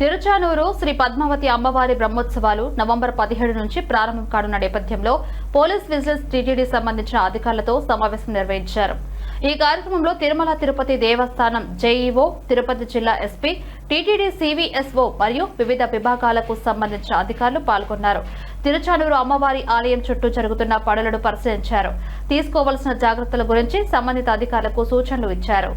తిరుచానూరు శ్రీ పద్మావతి అమ్మవారి బ్రహ్మోత్సవాలు నవంబర్ పదిహేడు నుంచి ప్రారంభం కానున్న నేపథ్యంలో పోలీస్ విజిలెన్స్ టీటీడీ సంబంధించిన అధికారులతో సమావేశం నిర్వహించారు. ఈ కార్యక్రమంలో తిరుమల తిరుపతి దేవస్థానం జేఈఓ తిరుపతి జిల్లా ఎస్పీ టీటీడీ సివిఎస్ఓ మరియు వివిధ విభాగాలకు సంబంధించిన అధికారులు పాల్గొన్నారు. తిరుచానూరు అమ్మవారి ఆలయం చుట్టూ జరుగుతున్న పనులను పరిశీలించారు. తీసుకోవాల్సిన జాగ్రత్తల గురించి సంబంధిత అధికారులకు సూచనలు ఇచ్చారు.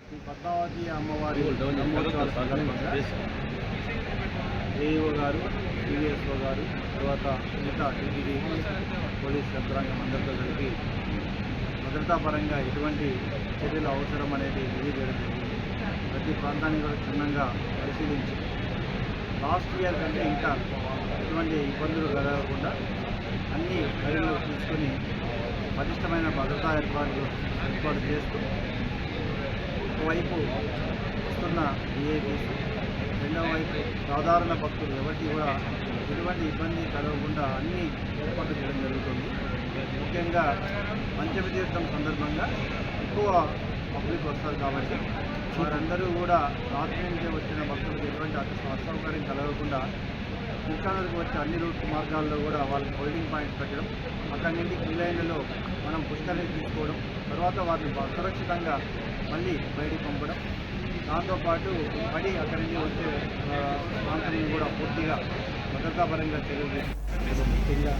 శ్రీ పద్మావతి అమ్మవారి బ్రహ్మోత్సవాల సందర్భంగా ఏఈఓ గారు సివిఎస్ఓ గారు తర్వాత మిగతా టీటీడీ పోలీస్ యంత్రాంగం అందరితో కలిపి భద్రతాపరంగా ఎటువంటి చర్యలు అవసరం అనేది తెలియజేయడం ప్రతి ప్రాంతాన్ని కూడా క్షుణ్ణంగా పరిశీలించి లాస్ట్ ఇయర్ కంటే ఇంకా ఎటువంటి ఇబ్బందులు కలగకుండా అన్ని పరిగణలోకి తీసుకొని పటిష్టమైన భద్రతా ఏర్పాట్లు ఏర్పాటు చేస్తూ ఒకవైపు వస్తున్న విఐపీస్ రెండవ వైపు సాధారణ భక్తులు ఎవరికి కూడా ఎటువంటి ఇబ్బంది కలగకుండా అన్ని ఏర్పాట్లు చేయడం జరుగుతుంది. ముఖ్యంగా పంచమి తీర్థం సందర్భంగా ఎక్కువ పబ్లిక్ వస్తారు కాబట్టి వారందరూ కూడా రాత్రి నుంచి వచ్చిన భక్తులకు ఎటువంటి అసౌకర్యం కలగకుండా కృష్ణానదికి వచ్చే అన్ని రూట్ మార్గాల్లో కూడా వాళ్ళకి హోల్డింగ్ పాయింట్స్ పెట్టడం అక్కడి నుండి క్యూలైన్లలో మనం పుష్కరిని తీసుకోవడం తర్వాత వారిని సురక్షితంగా మళ్ళీ బయటికి పంపడం దాంతోపాటు పడి అక్కడి నుంచి వచ్చే ప్రాంతాన్ని కూడా పూర్తిగా భద్రతాపరంగా చర్యలు ముఖ్యంగా